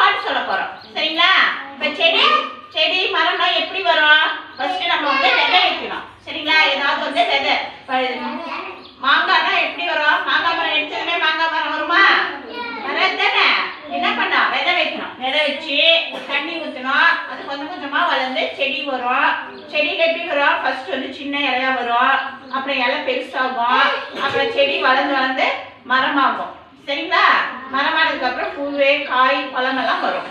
பாட்டு சொல்ல போறோம். சரிங்களா? இப்ப செடி செடி மரம்லாம் எப்படி வரும்? ஃபர்ஸ்ட் நம்ம வந்து விதை வைக்கணும். சரிங்களா? ஏதாவது வந்து விதை. மாங்காய்னா எப்படி வரும்? மாங்காய் மரம் எடுத்ததுமே மாங்காய் மரம் வருமா? வராது தானே? என்ன பண்ணா விதை வைக்கணும். விதை வச்சு தண்ணி ஊற்றணும் அது கொஞ்சம் கொஞ்சமாக வளர்ந்து செடி வரும். செடியில் எப்படி வரும்? ஃபர்ஸ்ட் வந்து சின்ன இலையா வரும். அப்புறம் இலை பெருசாகும். அப்புறம் செடி வளர்ந்து வளர்ந்து மரமாகும். சரிங்களா? மரமானதுக்கு அப்புறம் பூவே காய் பழம் எல்லாம் வரும்.